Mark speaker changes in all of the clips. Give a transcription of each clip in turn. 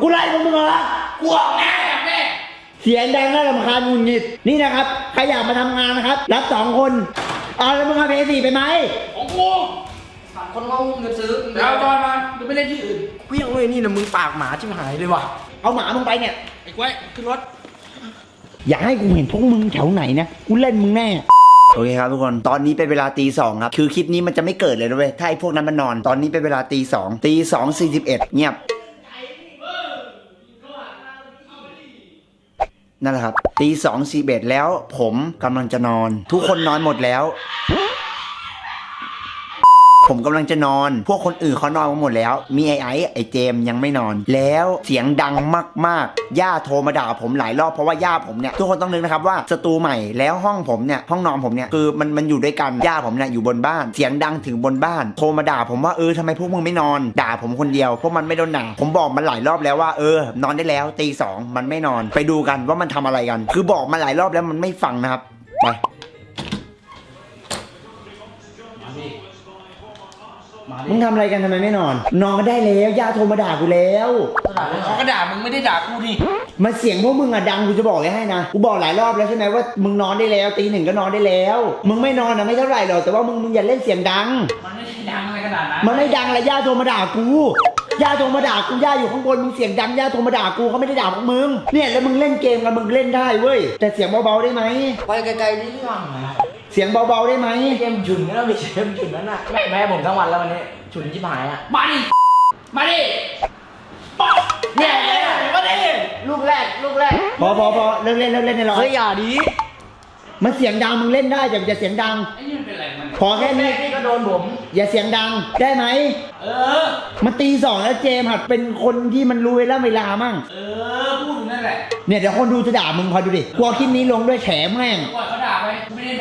Speaker 1: กูไล่พวกมึงเหรอ
Speaker 2: กูออกแน่แม่
Speaker 1: เสียงดังน่ารำคาญหงุดหงิดนี่นะครับใครอยากมาทำงานนะครับ รับสองคนเอาแล้วมึงเอาเพย์สี่ไปไหม
Speaker 2: ของกู
Speaker 3: สามคนงงเงินซื้อ
Speaker 2: เดี๋ยวเอาจอยมาดูไม่เล่นที่อื่น
Speaker 3: เพี้ยงเลยนี่นะมึงปากหมาชิบหายเลยว่ะ
Speaker 1: เอาหมามึงไปเนี่ย
Speaker 2: ไอ้กล้วยขึ้นรถ
Speaker 1: อย่าให้กูเห็นพวกมึงแถวไหนนะกูเล่นมึงแน่โอเคครับทุกคน ตอนนี้เป็นเวลาตีสองครับ คือคลิปนี้มันจะไม่เกิดเลยนะเว้ย ถ้าไอ้พวกนั้นมันนอน ตอนนี้เป็นเวลาตีสอง ตีสองสี่สิบเอ็ดเงียบ นั่นแหละครับตีสองสี่เบ็ดแล้วผมกำลังจะนอน ทุกคนนอนหมดแล้ว ผมกำลังจะนอน พวกคนอื่นเขานอนกันหมดแล้ว มีไอ้ไอ้ไอเจมยังไม่นอน แล้วเสียงดังมากๆ ย่าโทรมาด่าผมหลายรอบเพราะว่าย่าผมเนี่ยทุกคนต้องนึกนะครับว่าสตูใหม่แล้วห้องผมเนี่ยห้องนอนผมเนี่ยคือมันมันอยู่ด้วยกันย่าผมเนี่ยอยู่บนบ้าน เสียงดังถึงบนบ้านโทรมาด่าผมว่าเออทำไมพวกมึงไม่นอน ด่าผมคนเดียวพวกมันไม่โดนด่าผมบอกมันหลายรอบแล้วว่าเออ นอนได้แล้วตีสองมันไม่นอนไปดูกันว่ามันทำอะไรกัน คือบอกมาหลายรอบแล้วมันไม่ฟังนะครับไป มึงทำอะไรกันทำไมไม่นอน นอนก็ได้แล้วย่าโทรมาด่ากูแล้ว
Speaker 2: เขาก็ด่ามึงไม่ได้ด่ากูนี่
Speaker 1: มาเสียงพวกมึงอะดังกูจะบอกเลยให้นะ กูบอกหลายรอบแล้วใช่ไหมว่ามึงนอนได้แล้วตีหนึ่งก็นอนได้แล้ว มึงไม่นอนนะไม่เท่าไหร่หรอกแต่ว่ามึงมึงอย่าเล่นเสียงดัง
Speaker 2: มันไม่ได้ดังอะไรขนาดนั้น
Speaker 1: มันไม่ดังเลยย่าโทรมาด่ากูย่าโทรมาด่ากูย่าอยู่ข้างบนมึงเสียงดังย่าโทรมาด่ากูเขาไม่ได้ด่าพวกมึงเนี่ยแล้วมึงเล่นเกมกันมึงเล่นได้เว้ยแต่เสียงเบาๆได้ไหม
Speaker 3: ไปไกลๆนี่เรื่องนะ
Speaker 1: เสียงเบาๆได้ไหม
Speaker 3: เกมฉุนนั่นไม่ใช่เกมฉุนนั่นน่ะแม่แม่ผมทั้งวันแล้ววันนี้ฉุนชิบหายอะ
Speaker 2: มาดิมาดิ
Speaker 3: เนี่ยมาดิลูกแรกลูกแรก
Speaker 1: พอพอพอเลิกเล่นเลิกเล่นในร้อ
Speaker 3: เฮ้
Speaker 1: ย
Speaker 3: ยอย่าดี
Speaker 1: มันเสียงดังมึงเล่นได้แต่อย่าเสียงดัง
Speaker 2: ไอ้นี่มันเป็นอะไรมัน
Speaker 1: ขอแค่
Speaker 3: แม่
Speaker 1: นี้
Speaker 3: นี่ก็โดนผม
Speaker 1: อย่าเสียงดังได้ไหม
Speaker 2: เออ
Speaker 1: มันตีสองแล้วเจมส์หัดเป็นคนที่มันรู้เวลาเวลามั่ง
Speaker 2: เออพูดอยู่นั่นแหละ
Speaker 1: เนี่ยเดี๋ยวคนดูจะด่ามึงคอยดูดิกลัวคลิปนี้ลงด้วยแฉแม่ง
Speaker 2: ปล่อยเขา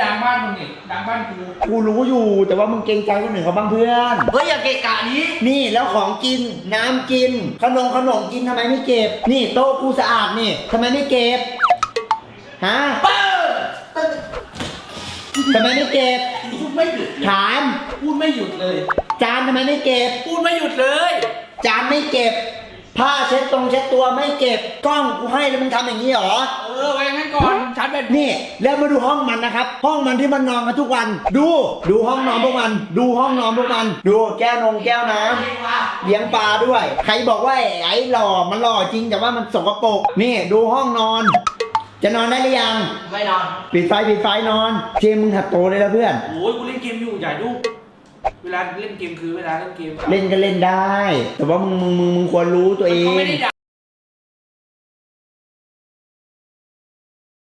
Speaker 2: ด่าไปกูไม่ได้ดังบ้านมึงนี่ดังบ้านกู
Speaker 1: กูรู้อยู่แต่ว่ามึงเกรงใจคนอื่นเขาบ้างเพื่อน
Speaker 3: เฮ้ยอย่าเกะกะนี้
Speaker 1: นี่แล้วของกินน้ำกิน ขนมขนมกินทำไมไม่เก็บ นี่โต๊ะกูสะอาดนี่ทำไมไม่เก็บฮะ
Speaker 2: เปิ้ล
Speaker 1: ทำไมไม่เก็บ
Speaker 2: พูดไม่หยุด
Speaker 1: ถาม
Speaker 2: พูดไม่หยุดเลย
Speaker 1: จานทำไมไม่เก็บ
Speaker 2: พูดไม่หยุดเลย
Speaker 1: จานไม่เก็บ ผ้าเช็ดตรงเช็ดตัวไม่เก็บ กล้องกูให้แล้วมึงทำอย่างนี้เหรอ
Speaker 2: เออไว้งั้นก่อน ชาร์จแบต
Speaker 1: นี่แล้วมาดูห้องมันนะครับ ห้องมันที่มันนอนกันทุกวัน ดูดูห้องนอนพวกมัน ดูห้องนอนพวกมัน ดูแก้วนงแก้วน้ำเลี้ยงปลาด้วย ใครบอกว่าไอ้ไอ้หล่อมันหล่อจริงแต่ว่ามันสกปรกนี่ดูห้องนอน จะนอนได้หรือยัง
Speaker 3: ไม่นอน
Speaker 1: ปิดไฟปิดไฟนอน เจมส์มึงหัดโตเลยแล้วเพื่อน
Speaker 2: โอ้ยกูเล่นเกมอยู่ใหญ่ลูกเวลาเล่นเกมคือเวลาเล่นเกมกับ
Speaker 1: เล่นก็เล่นได้ แต่ว่ามึงมึงมึงมึงควรรู้ตัวเอง
Speaker 2: เขาไม่ได้ด่า